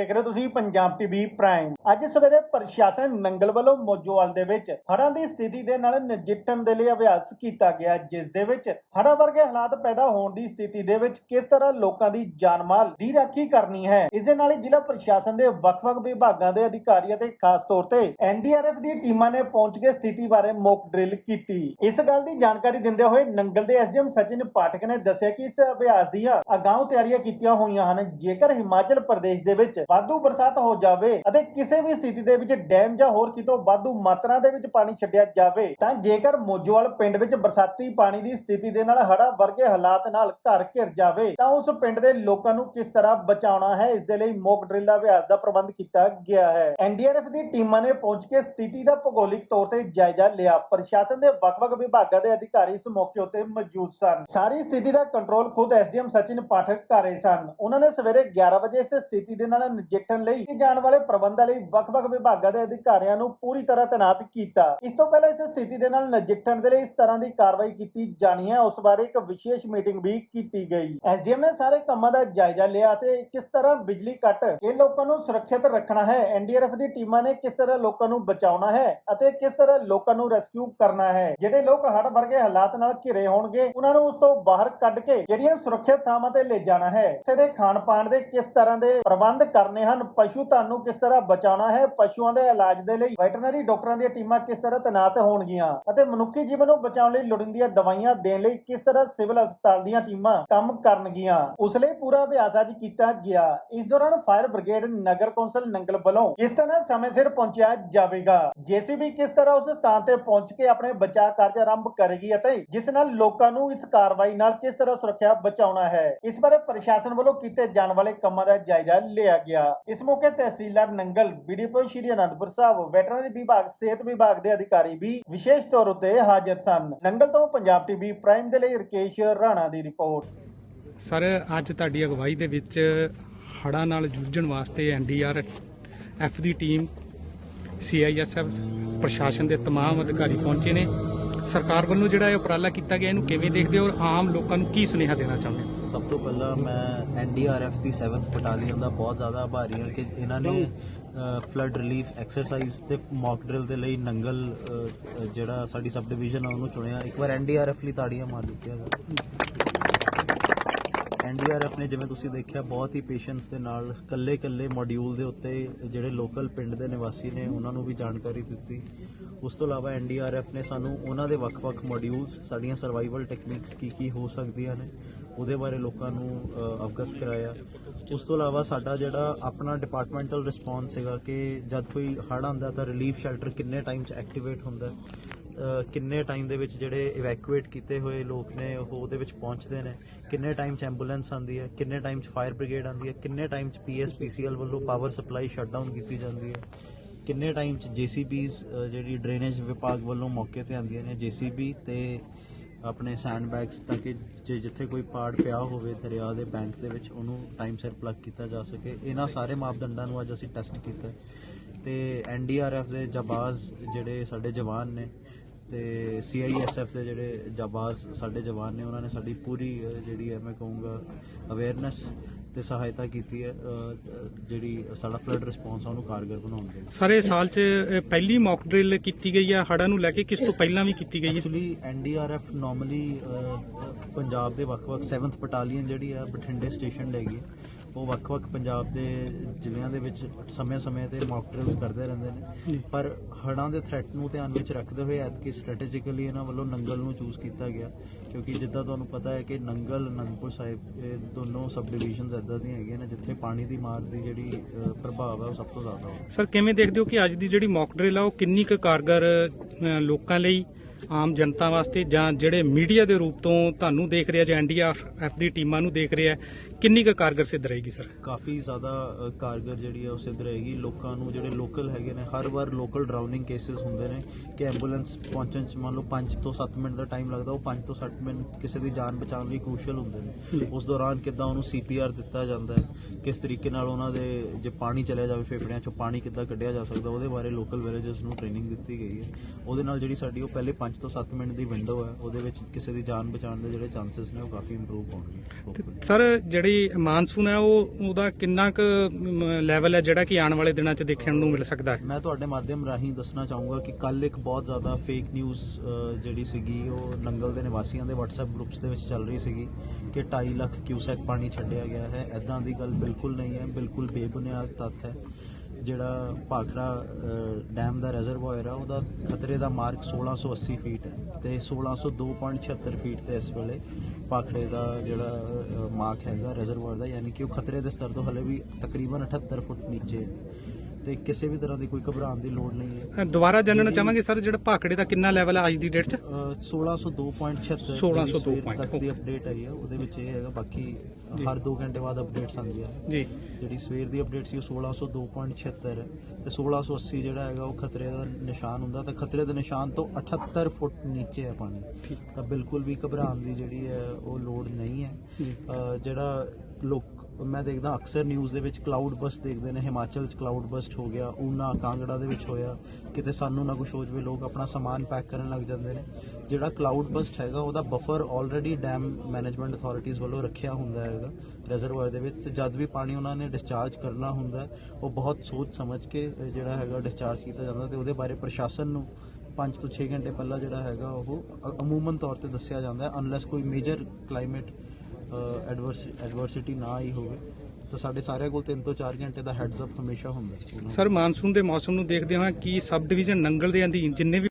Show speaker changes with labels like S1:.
S1: ਵੇਖ ਰਹੇ ਹੋ ਤੁਸੀਂ ਪੰਜਾਬ ਟੀਵੀ ਪ੍ਰਾਈਮ ਅੱਜ ਸਵੇਰੇ ਪ੍ਰਸ਼ਾਸਨ ਨੰਗਲ ਵੱਲੋਂ ਮੋਜੋਵਾਲ ਦੇ ਵਿੱਚ ਹੜ੍ਹਾਂ ਦੀ ਸਥਿਤੀ ਦੇ ਨਾਲ ਨਜਿੱਠਣ ਦੇ ਲਈ ਅਭਿਆਸ ਕੀਤਾ ਗਿਆ, ਜਿਸ ਦੇ ਵਿੱਚ ਹੜ੍ਹਾਂ ਵਰਗੇ ਹਾਲਾਤ ਪੈਦਾ ਹੋਣ ਦੀ ਸਥਿਤੀ ਦੇ ਵਿੱਚ ਕਿਸ ਤਰ੍ਹਾਂ ਲੋਕਾਂ ਦੀ ਜਾਨ ਮਾਲ ਦੀ ਰਾਖੀ ਕਰਨੀ ਹੈ, ਇਸ ਦੇ ਨਾਲ ਹੀ ਜ਼ਿਲ੍ਹਾ ਪ੍ਰਸ਼ਾਸਨ ਦੇ ਵੱਖ-ਵੱਖ ਵਿਭਾਗਾਂ ਦੇ ਅਧਿਕਾਰੀ ਅਤੇ ਖਾਸ ਤੌਰ ਤੇ ਐਨਡੀਆਰਐਫ ਦੀ ਟੀਮਾਂ ਨੇ ਪਹੁੰਚ ਕੇ ਸਥਿਤੀ ਬਾਰੇ ਮੌਕ ਡਰਿਲ ਕੀਤੀ। ਇਸ ਗੱਲ ਦੀ ਜਾਣਕਾਰੀ ਦਿੰਦੇ ਹੋਏ ਨੰਗਲ ਦੇ ਐਸਡੀਐਮ ਸਚਿਨ ਪਾਠਕ ਨੇ ਦੱਸਿਆ ਕਿ ਇਸ ਅਭਿਆਸ ਦੀਆਂ ਅਗਾਊਂ ਤਿਆਰੀਆਂ ਕੀਤੀਆਂ ਹੋਈਆਂ ਹਨ। ਜੇਕਰ ਹਿਮਾਚਲ ਪ੍ਰਦੇਸ਼ ਦੇ ਵਿੱਚ ਵਾਧੂ ਬਰਸਾਤ ਹੋ ਜਾਵੇ ਅਤੇ ਕਿਸੇ ਵੀ ਸਥਿਤੀ ਦੇ ਵਿੱਚ ਡੈਮ ਜਾਂ ਹੋਰ ਕਿਤੋਂ ਵਾਧੂ ਮਾਤਰਾ ਦੇ ਵਿੱਚ ਪਾਣੀ ਛੱਡਿਆ ਜਾਵੇ, ਤਾਂ ਜੇਕਰ ਮੋਜੋਵਾਲ ਪਿੰਡ ਵਿੱਚ ਬਰਸਾਤੀ ਪਾਣੀ ਦੀ ਸਥਿਤੀ ਦੇ ਨਾਲ ਹੜਾ ਵਰਗੇ ਹਾਲਾਤ ਨਾਲ ਘਰ ਘਿਰ ਜਾਵੇ, ਤਾਂ ਉਸ ਪਿੰਡ ਦੇ ਲੋਕਾਂ ਨੂੰ ਕਿਸ ਤਰ੍ਹਾਂ ਬਚਾਉਣਾ ਹੈ, ਇਸ ਦੇ ਲਈ ਮੌਕ ਡਰਿਲ ਦਾ ਅਭਿਆਸ ਦਾ ਪ੍ਰਬੰਧ ਕੀਤਾ ਗਿਆ ਹੈ। ਐਨਡੀਆਰਐਫ ਦੀ ਟੀਮਾਂ ਨੇ ਪਹੁੰਚ ਕੇ ਸਥਿਤੀ ਦਾ ਭੂਗੋਲਿਕ ਤੌਰ ਤੇ ਜਾਇਜ਼ਾ ਲਿਆ। ਪ੍ਰਸ਼ਾਸਨ ਦੇ ਵੱਖ-ਵੱਖ ਵਿਭਾਗਾਂ ਦੇ ਅਧਿਕਾਰੀ ਇਸ ਮੌਕੇ ਉੱਤੇ ਮੌਜੂਦ ਸਨ। ਸਾਰੀ ਸਥਿਤੀ ਦਾ ਕੰਟਰੋਲ ਖੁਦ ਐਸਡੀਐਮ ਸਚਿਨ ਪਾਠਕ ਕਰ ਰਹੇ ਸਨ। ਉਹਨਾਂ ਨੇ ਸਵੇਰੇ 11 ਵਜੇ ਇਸ ਸਥਿਤੀ ਦੇ ਨਾਲ ਨਜਿੱਠਣ ਲਈ ਕੀਤੇ ਜਾਣ ਵਾਲੇ ਪ੍ਰਬੰਧਾਂ ਲਈ ਵੱਖ-ਵੱਖ ਵਿਭਾਗਾਂ ਦੇ ਅਧਿਕਾਰੀਆਂ ਨੂੰ ਪੂਰੀ ਤਰ੍ਹਾਂ ਤੈਨਾਤ ਕੀਤਾ। ਇਸ ਤੋਂ ਪਹਿਲਾਂ ਇਸ ਸਥਿਤੀ ਦੇ ਨਾਲ ਨਜਿੱਠਣ ਦੇ ਲਈ ਇਸ ਤਰ੍ਹਾਂ ਦੀ ਕਾਰਵਾਈ ਕੀਤੀ ਜਾਣੀ ਹੈ। ਉਸ ਬਾਰੇ ਇੱਕ ਵਿਸ਼ੇਸ਼ ਮੀਟਿੰਗ ਵੀ ਕੀਤੀ ਗਈ। ਐਸਡੀਐਮ ਨੇ ਸਾਰੇ ਕੰਮਾਂ ਦਾ ਜਾਇਜ਼ਾ ਲਿਆ ਤੇ ਕਿਸ ਤਰ੍ਹਾਂ ਬਿਜਲੀ ਕੱਟ, ਇਹ ਲੋਕਾਂ ਨੂੰ ਸੁਰੱਖਿਅਤ ਰੱਖਣਾ ਹੈ, ਐਨਡੀਆਰਐਫ ਦੀ ਟੀਮਾਂ ਨੇ ਕਿਸ ਤਰ੍ਹਾਂ ਲੋਕਾਂ ਨੂੰ ਬਚਾਉਣਾ ਹੈ ਅਤੇ ਕਿਸ ਤਰ੍ਹਾਂ ਲੋਕਾਂ ਨੂੰ ਰੈਸਕਿਊ ਕਰਨਾ ਹੈ। ਜਿਹੜੇ ਲੋਕ ਹੜ ਵਰਗੇ ਹਾਲਾਤ ਨਾਲ ਘਿਰੇ ਹੋਣਗੇ, ਉਹਨਾਂ ਨੂੰ ਉਸ ਤੋਂ ਬਾਹਰ ਕੱਢ ਕੇ ਜਿਹੜੀਆਂ ਸੁਰੱਖਿਅਤ ਥਾਵਾਂ ਤੇ ਲੈ ਜਾਣਾ ਹੈ, ਉੱਥੇ ਦੇ ਖਾਣ ਪਾਣ ਦੇ ਕਿਸ ਤਰ੍ਹਾਂ ਦੇ ਪ੍ਰਬੰਧ ਕਰਨੇ ਹਨ। ਪਸ਼ੂ ਧਨ ਨੂੰ ਕਿਸ ਤਰ੍ਹਾਂ ਬਚਾਉਣਾ ਹੈ? ਪਸ਼ੂਆਂ ਦੇ ਇਲਾਜ ਦੇ ਲਈ ਵੈਟਰਨਰੀ ਡਾਕਟਰਾਂ ਦੀਆਂ ਟੀਮਾਂ ਕਿਸ ਤਰ੍ਹਾਂ ਤੈਨਾਤ ਹੋਣਗੀਆਂ? ਅਤੇ ਮਨੁੱਖੀ ਜੀਵਨ ਨੂੰ ਬਚਾਉਣ ਲਈ ਲੋੜੀਂਦੀਆਂ ਦਵਾਈਆਂ ਦੇਣ ਲਈ ਕਿਸ ਤਰ੍ਹਾਂ ਸਿਵਲ ਹਸਪਤਾਲ ਦੀਆਂ ਟੀਮਾਂ ਕੰਮ ਕਰਨਗੀਆਂ? ਉਸ ਲਈ ਪੂਰਾ ਅਭਿਆਸ ਅੱਜ ਕੀਤਾ ਗਿਆ। ਇਸ ਦੌਰਾਨ ਫਾਇਰ ਬ੍ਰਿਗੇਡ ਨਗਰ ਕੌਂਸਲ ਨੰਗਲ ਵੱਲੋਂ ਕਿਸ ਤਰ੍ਹਾਂ ਸਮੇਂ ਸਿਰ ਪਹੁੰਚਿਆ ਜਾਵੇਗਾ। ਜੀਸੀਬੀ ਕਿਸ ਤਰ੍ਹਾਂ ਉਸ ਸਥਾਨ ਤੇ ਪਹੁੰਚ ਕੇ ਆਪਣੇ ਬਚਾਅ ਕਾਰਜ ਆਰੰਭ ਕਰੇਗੀ ਅਤੇ ਜਿਸ ਨਾਲ ਲੋਕਾਂ ਨੂੰ ਇਸ ਕਾਰਵਾਈ ਨਾਲ ਕਿਸ ਤਰ੍ਹਾਂ ਸੁਰੱਖਿਆ ਬਚਾਉਣਾ ਹੈ? ਇਸ ਬਾਰੇ ਪ੍ਰਸ਼ਾਸਨ ਵੱਲੋਂ ਕੀਤੇ ਜਾਣ ਵਾਲੇ ਕੰਮਾਂ ਦਾ ਜਾਇਜ਼ਾ ਲਿਆ ਗਿਆ ਇਸ ਮੌਕੇ ਤਹਿਸੀਲਦਾਰ ਨੰਗਲ ਬੀਡੀਪੋ ਸ਼੍ਰੀ ਅਨੰਦਪੁਰ ਸਾਹਿਬ ਵੈਟਰਨਰੀ ਵਿਭਾਗ ਸਿਹਤ ਵਿਭਾਗ ਦੇ ਅਧਿਕਾਰੀ ਵੀ ਵਿਸ਼ੇਸ਼ ਤੌਰ ਉਤੇ ਹਾਜ਼ਰ ਸਨ ਨੰਗਲ ਤੋਂ ਪੰਜਾਬ ਟੀਵੀ ਪ੍ਰਾਈਮ ਦੇ ਲਈ ਰਕੇਸ਼ ਰਾਣਾ ਦੀ ਰਿਪੋਰਟ
S2: ਸਰ ਅੱਜ ਤੁਹਾਡੀ ਅਗਵਾਈ ਦੇ ਵਿੱਚ ਹੜ੍ਹਾਂ ਨਾਲ ਜੂਝਣ ਵਾਸਤੇ ਐਨਡੀਆਰ ਐਫ ਦੀ ਟੀਮ ਸੀਆਈਐਸਐਫ ਪ੍ਰਸ਼ਾਸਨ ਦੇ तमाम ਅਧਿਕਾਰੀ ਪਹੁੰਚੇ ਨੇ ਸਰਕਾਰ ਵੱਲੋਂ ਜਿਹੜਾ ਇਹ ਉਪਰਾਲਾ ਕੀਤਾ ਗਿਆ ਇਹਨੂੰ ਕਿਵੇਂ ਦੇਖਦੇ ਹੋ ਔਰ ਆਮ ਲੋਕਾਂ ਨੂੰ ਕੀ ਸੁਨੇਹਾ ਦੇਣਾ ਚਾਹੁੰਦੇ ਹੋ
S3: ਸਭ ਤੋਂ ਪਹਿਲਾਂ ਮੈਂ ਐਨਡੀਆਰਐਫ ਦੀ 7th ਬਟਾਲੀਅਨ ਦਾ ਬਹੁਤ ਜ਼ਿਆਦਾ ਆਭਾਰੀ ਹਾਂ ਕਿ ਇਹਨਾਂ ਨੇ ਫਲੱਡ ਰਿਲੀਫ ਐਕਸਰਸਾਈਜ਼ ਤੇ ਮੌਕ ਡਰਿਲ ਦੇ ਲਈ ਨੰਗਲ ਜਿਹੜਾ ਸਾਡੀ ਸਬ ਡਿਵੀਜ਼ਨ ਆ, ਉਹਨੂੰ ਚੁਣਿਆ। ਇੱਕ ਵਾਰ ਐਨਡੀਆਰਐਫ ਲਈ ਤਾੜੀਆਂ ਮਾਰ ਦਿੱਤੀਆਂ। ਐਨਡੀਆਰਐਫ ਨੇ ਜਿਵੇਂ ਤੁਸੀਂ ਦੇਖਿਆ, ਬਹੁਤ ਹੀ ਪੇਸ਼ੈਂਸ ਦੇ ਨਾਲ ਕੱਲੇ-ਕੱਲੇ ਮੋਡਿਊਲ ਦੇ ਉੱਤੇ ਜਿਹੜੇ ਲੋਕਲ ਪਿੰਡ ਦੇ ਨਿਵਾਸੀ ਨੇ, ਉਹਨਾਂ ਨੂੰ ਵੀ ਜਾਣਕਾਰੀ ਦਿੱਤੀ। ਉਸ ਤੋਂ ਇਲਾਵਾ ਐਨਡੀਆਰਐਫ ਨੇ ਸਾਨੂੰ ਉਹਨਾਂ ਦੇ ਵੱਖ-ਵੱਖ ਮੋਡਿਊਲਸ ਸਾਡੀਆਂ ਸਰਵਾਈਵਲ ਟੈਕਨੀਕਸ ਕੀ ਕੀ ਹੋ ਸਕਦੀਆਂ ਨੇ ਉਹਦੇ ਬਾਰੇ ਲੋਕਾਂ ਨੂੰ ਅਵਗਤ ਕਰਾਇਆ। ਉਸ ਤੋਂ ਇਲਾਵਾ ਸਾਡਾ ਜਿਹੜਾ ਆਪਣਾ ਡਿਪਾਰਟਮੈਂਟਲ ਰਿਸਪੌਂਸ ਸੀਗਾ ਕਿ ਜਦ ਕੋਈ ਹੜ੍ਹ ਆਉਂਦਾ ਤਾਂ ਰਿਲੀਫ ਸ਼ੈਲਟਰ ਕਿੰਨੇ ਟਾਈਮ 'ਚ ਐਕਟੀਵੇਟ ਹੁੰਦਾ ਕਿੰਨੇ ਟਾਈਮ ਦੇ ਵਿੱਚ ਜਿਹੜੇ ਇਵੈਕੂਏਟ ਕੀਤੇ ਹੋਏ ਲੋਕ ਨੇ, ਉਹ ਉਹਦੇ ਵਿੱਚ ਪਹੁੰਚਦੇ ਨੇ। ਕਿੰਨੇ ਟਾਈਮ 'ਚ ਐਂਬੂਲੈਂਸ ਆਉਂਦੀ ਹੈ, ਕਿੰਨੇ ਟਾਈਮ 'ਚ ਫਾਇਰ ਬ੍ਰਿਗੇਡ ਆਉਂਦੀ ਹੈ, ਕਿੰਨੇ ਟਾਈਮ 'ਚ ਪੀਐਸਪੀਸੀਐਲ ਵੱਲੋਂ ਪਾਵਰ ਸਪਲਾਈ ਸ਼ਟਡਾਊਨ ਕੀਤੀ ਜਾਂਦੀ ਹੈ। ਕਿੰਨੇ ਟਾਈਮ 'ਚ ਜੀਸੀਬੀਜ਼ ਜਿਹੜੀ ਡਰੇਨੇਜ ਵਿਭਾਗ ਵੱਲੋਂ ਮੌਕੇ ਤੇ ਆਉਂਦੀਆਂ ਨੇ ਜੀਸੀਬੀ ਤੇ ਆਪਣੇ ਸੈਂਡਬੈਗਸ ਤਾਂ ਕਿ ਜੇ ਜਿੱਥੇ ਕੋਈ ਪਾੜ ਪਿਆ ਹੋਵੇ ਦਰਿਆ ਦੇ ਬੈਂਕ ਦੇ ਵਿੱਚ, ਉਹਨੂੰ ਟਾਈਮ ਸਿਰ ਪਲੱਗ ਕੀਤਾ ਜਾ ਸਕੇ ਇਹਨਾਂ ਸਾਰੇ ਮਾਪਦੰਡਾਂ ਨੂੰ ਅੱਜ ਅਸੀਂ ਟੈਸਟ ਕੀਤਾ ਹੈ। ਤੇ ਐਨਡੀਆਰਐਫ ਦੇ ਜਾਬਾਜ਼ ਜਿਹੜੇ ਸਾਡੇ ਜਵਾਨ ਨੇ, ਤੇ ਸੀਆਈਐਸਐਫ ਦੇ ਜਿਹੜੇ ਜਾਬਾਜ਼ ਸਾਡੇ ਜਵਾਨ ਨੇ, ਉਹਨਾਂ ਨੇ ਸਾਡੀ ਪੂਰੀ ਜਿਹੜੀ ਹੈ, ਮੈਂ ਕਹੂੰਗਾ ਅਵੇਅਰਨੈਸ ਤੇ ਸਹਾਇਤਾ ਕੀਤੀ ਹੈ ਜਿਹੜੀ ਸਾਡਾ ਫਲੱਡ ਰਿਸਪੌਂਸ ਆ ਉਹਨੂੰ ਕਾਰਗਰ ਬਣਾਉਣ ਦੇ
S2: ਸਰ ਸਾਲ 'ਚ ਪਹਿਲੀ ਮੌਕ ਡਰਿਲ ਕੀਤੀ ਗਈ ਹੈ ਹੜ੍ਹਾਂ ਨੂੰ ਲੈ ਕੇ ਕਿਸ ਤੋਂ ਪਹਿਲਾਂ ਵੀ ਕੀਤੀ ਗਈ ਹੈ
S3: ਐਕਚੁਅਲੀ ਐਨਡੀਆਰਐਫ ਨਾਰਮਲੀ ਪੰਜਾਬ ਦੇ ਵੱਖ-ਵੱਖ 7th ਬਟਾਲੀਅਨ ਜਿਹੜੀ ਆ ਬਠਿੰਡੇ ਸਟੇਸ਼ਨ ਹੈਗੀ ਹੈ। ਉਹ ਵੱਖ-ਵੱਖ ਪੰਜਾਬ ਦੇ ਜ਼ਿਲ੍ਹਿਆਂ ਦੇ ਵਿੱਚ ਸਮੇਂ-ਸਮੇਂ ਤੇ ਮੌਕ ਡਰਿਲਸ ਕਰਦੇ ਰਹਿੰਦੇ ਨੇ। ਪਰ ਹੜ੍ਹਾਂ ਦੇ ਥ੍ਰੈਟ ਨੂੰ ਧਿਆਨ ਵਿੱਚ ਰੱਖਦੇ ਹੋਏ ਐਤਕੀ ਸਟ੍ਰੈਟੇਜਿਕਲੀ ਇਹਨਾਂ ਵੱਲੋਂ ਨੰਗਲ ਨੂੰ ਚੂਜ਼ ਕੀਤਾ ਗਿਆ। ਕਿਉਂਕਿ ਜਿੱਦਾਂ ਤੁਹਾਨੂੰ ਪਤਾ ਹੈ ਕਿ ਨੰਗਲ ਅਨੰਦਪੁਰ ਸਾਹਿਬ ਇਹ ਦੋਨੋਂ ਸਬ ਡਿਵੀਜ਼ਨਸ ਇਦਾਂ ਦੀਆਂ ਹੈਗੀਆਂ ਨੇ ਜਿੱਥੇ ਪਾਣੀ ਦੀ ਮਾਰ ਦੀ ਜਿਹੜੀ ਅ, ਪ੍ਰਭਾਵ ਹੈ ਉਹ ਸਭ ਤੋਂ ਜ਼ਿਆਦਾ ਹੈ
S2: ਸਰ ਕਿਵੇਂ ਦੇਖਦੇ ਹੋ ਕਿ ਅੱਜ ਦੀ ਜਿਹੜੀ ਮੌਕ ਡਰਿਲ ਆ ਉਹ ਕਿੰਨੀ ਕੁ ਕਾਰਗਰ ਅ, ਲੋਕਾਂ ਲਈ ਆਮ ਜਨਤਾ ਵਾਸਤੇ ਜਾਂ ਜਿਹੜੇ ਮੀਡੀਆ ਦੇ ਰੂਪ ਤੋਂ ਤੁਹਾਨੂੰ ਦੇਖ ਰਿਹਾ ਜਾਂ ਐਨਡੀਆਰਐਫ ਦੀ ਟੀਮਾਂ ਨੂੰ ਦੇਖ ਰਿਹਾ ਕਿੰਨੀ ਕੁ ਕਾਰਗਰ ਸਿੱਧ ਰਹੇਗੀ ਸਰ?
S3: ਕਾਫੀ ਜ਼ਿਆਦਾ ਅ, ਕਾਰਗਰ ਜਿਹੜੀ ਹੈ ਉਹ ਸਿੱਧ ਰਹੇਗੀ। ਲੋਕਾਂ ਨੂੰ ਜਿਹੜੇ ਲੋਕਲ ਹੈਗੇ ਨੇ ਹਰ ਵਾਰ ਲੋਕਲ ਡਰਾਊਨਿੰਗ ਕੇਸਿਸ ਹੁੰਦੇ ਨੇ ਕਿ ਐਂਬੂਲੈਂਸ ਪਹੁੰਚਣ ਚ ਮੰਨ ਲਓ 5 ਤੋਂ 7 ਮਿੰਟ ਦਾ ਟਾਈਮ ਲੱਗਦਾ ਉਹ 5 ਤੋਂ 7 ਮਿੰਟ ਕਿਸੇ ਦੀ ਜਾਨ ਬਚਾਉਣ ਲਈ ਕ੍ਰੂਸ਼ੀਅਲ ਹੁੰਦੇ ਨੇ। ਉਸ ਦੌਰਾਨ ਕਿੱਦਾਂ ਉਹਨੂੰ ਸੀਪੀਆਰ ਦਿੱਤਾ ਜਾਂਦਾ ਹੈ ਕਿਸ ਤਰੀਕੇ ਨਾਲ ਉਹਨਾਂ ਦੇ ਜੇ ਪਾਣੀ ਚਲਿਆ ਜਾਵੇ ਫੇਫੜਿਆਂ ਚੋਂ ਪਾਣੀ ਕਿੱਦਾਂ ਕੱਢਿਆ ਜਾ ਸਕਦਾ ਉਹਦੇ ਬਾਰੇ ਲੋਕਲ ਵਿਲੇਜਸ ਨੂੰ ਟ੍ਰੇਨਿੰਗ ਦਿੱਤੀ ਗਈ ਹੈ। ਉਹਦੇ ਨਾਲ ਜਿਹੜੀ ਸਾਡੀ ਉਹ ਪਹਿਲੇ 5 5 ਤੋਂ 7 ਮਿੰਟ ਦੀ ਵਿੰਡੋ ਹੈ ਉਹਦੇ ਵਿੱਚ ਕਿਸੇ ਦੀ ਜਾਨ ਬਚਾਉਣ ਦੇ ਜਿਹੜੇ ਚਾਂਸਸ ਨੇ ਉਹ ਕਾਫੀ ਇੰਪਰੂਵ ਹੋਣਗੇ।
S2: ਸਰ ਜਿਹੜੀ ਮਾਨਸੂਨ ਹੈ ਉਹ ਉਹਦਾ ਕਿੰਨਾ ਕੁ ਲੈਵਲ ਹੈ ਜਿਹੜਾ ਕਿ ਆਉਣ ਵਾਲੇ ਦਿਨਾਂ 'ਚ ਦੇਖਣ ਨੂੰ ਮਿਲ ਸਕਦਾ ਹੈ?
S3: ਮੈਂ ਤੁਹਾਡੇ ਮਾਧਿਅਮ ਰਾਹੀਂ ਦੱਸਣਾ ਚਾਹੂੰਗਾ ਕਿ ਕੱਲ ਇੱਕ ਬਹੁਤ ਜ਼ਿਆਦਾ ਫੇਕ ਨਿਊਜ਼ ਜਿਹੜੀ ਸੀਗੀ ਉਹ ਨੰਗਲ ਦੇ ਨਿਵਾਸੀਆਂ ਦੇ WhatsApp ਗਰੁੱਪਸ ਦੇ ਵਿੱਚ ਚੱਲ ਰਹੀ ਸੀਗੀ ਕਿ 2.5 ਲੱਖ ਕਿਊਸੈਕ ਪਾਣੀ ਛੱਡਿਆ ਗਿਆ ਹੈ। ਐਦਾਂ ਦੀ ਗੱਲ ਬਿਲਕੁਲ ਨਹੀਂ ਹੈ ਬਿਲਕੁਲ ਬੇਬੁਨਿਆਦ ਤੱਥ ਹੈ। ਜਿਹੜਾ ਭਾਖੜਾ ਡੈਮ ਦਾ ਰਿਜ਼ਰਵਾਇਰ ਆ, ਉਹਦਾ ਖਤਰੇ ਦਾ ਮਾਰਕ 1680 ਫੀਟ ਹੈ ਤੇ 1602.76 ਫੀਟ ਤੇ ਇਸ ਵੇਲੇ ਭਾਖੜੇ ਦਾ ਜਿਹੜਾ ਮਾਰਕ ਹੈਗਾ ਰਿਜ਼ਰਵਾਇਰ ਦਾ, ਯਾਨੀ ਕਿ ਉਹ ਖਤਰੇ ਦੇ ਸਤਰ ਤੋਂ ਹਲੇ ਵੀ ਤਕਰੀਬਨ 78 ਫੁੱਟ ਨੀਚੇ ਹੈ। ਤੇ ਕਿਸੇ ਵੀ ਤਰ੍ਹਾਂ ਦੀ ਕੋਈ ਘਬਰਾਉਣ ਦੀ ਲੋੜ ਨਹੀਂ ਹੈ।
S2: ਅ, ਦੁਬਾਰਾ ਜਾਣਨਾ ਚਾਹਾਂਗੇ ਸਰ ਜਿਹੜਾ ਭਾਖੜੇ ਦਾ ਕਿੰਨਾ ਲੈਵਲ ਹੈ ਅੱਜ ਦੀ ਡੇਟ 'ਚ?
S3: ਅ, 1602.76
S2: 1602
S3: ਤੱਕ ਦੀ ਅਪਡੇਟ ਆਈ ਹੈ। ਉਹਦੇ ਵਿੱਚ ਇਹ ਹੈਗਾ ਬਾਕੀ ਹਰ 2 ਘੰਟੇ ਬਾਅਦ ਅਪਡੇਟਸ ਆਉਂਦੀਆਂ। ਨੇ
S2: ਜੀ।
S3: ਜਿਹੜੀ ਸਵੇਰ ਦੀ ਅਪਡੇਟ ਸੀ ਉਹ 1602.76 ਹੈ। ਤੇ 1680 ਜਿਹੜਾ ਹੈਗਾ ਉਹ ਖਤਰੇ ਦਾ ਨਿਸ਼ਾਨ ਹੁੰਦਾ। ਤੇ ਖਤਰੇ ਦੇ ਨਿਸ਼ਾਨ ਤੋਂ 78 ਫੁੱਟ ਨੀਚੇ ਹੈ ਪਾਣੀ।
S2: ਠੀਕ।
S3: ਤਾਂ ਬਿਲਕੁਲ ਵੀ ਘਬਰਾਉਣ ਦੀ ਜਿਹੜੀ ਹੈ ਉਹ ਲੋੜ ਨਹੀਂ ਹੈ।
S2: ਜੀ।
S3: ਅ, ਜਿਹੜਾ ਲੋਕ ਮੈਂ ਦੇਖਦਾ ਅਕਸਰ ਨਿਊਜ਼ ਦੇ ਵਿੱਚ ਕਲਾਊਡ ਬਸਟ ਦੇਖਦੇ ਨੇ, ਹਿਮਾਚਲ ਚ ਕਲਾਊਡ ਬਸਟ ਹੋ ਗਿਆ, ਊਨਾ, ਕਾਂਗੜਾ ਦੇ ਵਿੱਚ ਹੋਇਆ, ਕਿਤੇ ਸਾਨੂੰ ਨਾ ਕੁਝ ਹੋ ਜਵੇ, ਲੋਕ ਆਪਣਾ ਸਮਾਨ ਪੈਕ ਕਰਨ ਲੱਗ ਜਾਂਦੇ ਨੇ। ਜਿਹੜਾ ਕਲਾਊਡ ਬਸਟ ਹੈਗਾ, ਉਹਦਾ buffer already dam management authorities ਵੱਲੋਂ ਰੱਖਿਆ ਹੁੰਦਾ ਹੈਗਾ ਰਿਜ਼ਰਵਾਇਰ ਦੇ ਵਿੱਚ, ਤੇ ਜਦ ਵੀ ਪਾਣੀ ਉਹਨਾਂ ਨੇ ਡਿਸਚਾਰਜ ਕਰਨਾ ਹੁੰਦਾ, ਉਹ ਬਹੁਤ ਸੋਚ ਸਮਝ ਕੇ ਜਿਹੜਾ ਹੈਗਾ ਡਿਸਚਾਰਜ ਕੀਤਾ ਜਾਂਦਾ, ਤੇ ਉਹਦੇ ਬਾਰੇ ਪ੍ਰਸ਼ਾਸਨ ਨੂੰ 5 ਤੋਂ 6 ਘੰਟੇ ਪਹਿਲਾਂ ਜਿਹੜਾ ਹੈਗਾ, ਉਹ ਅਮੂਮਨ ਤੌਰ ਤੇ ਦੱਸਿਆ ਜਾਂਦਾ ਹੈ ਅਨਲੈਸ ਕੋਈ ਮੇਜਰ ਕਲਾਈਮੇਟ ਐਡਵਰਸਿਟੀ ਨਾ ਆਈ ਹੋਵੇ, ਤਾਂ ਸਾਡੇ ਸਾਰਿਆਂ ਕੋਲ 3 ਤੋਂ 4 ਘੰਟੇ ਦਾ ਹੈਡਸ ਅਪ ਹਮੇਸ਼ਾ ਹੁੰਦਾ।
S2: ਸਰ, ਮਾਨਸੂਨ ਦੇ ਮੌਸਮ ਨੂੰ ਦੇਖਦੇ ਹਾਂ ਕੀ ਸਬ ਡਿਵੀਜ਼ਨ ਨੰਗਲ ਦੇ ਅਧੀਨ ਜਿੰਨੇ ਵੀ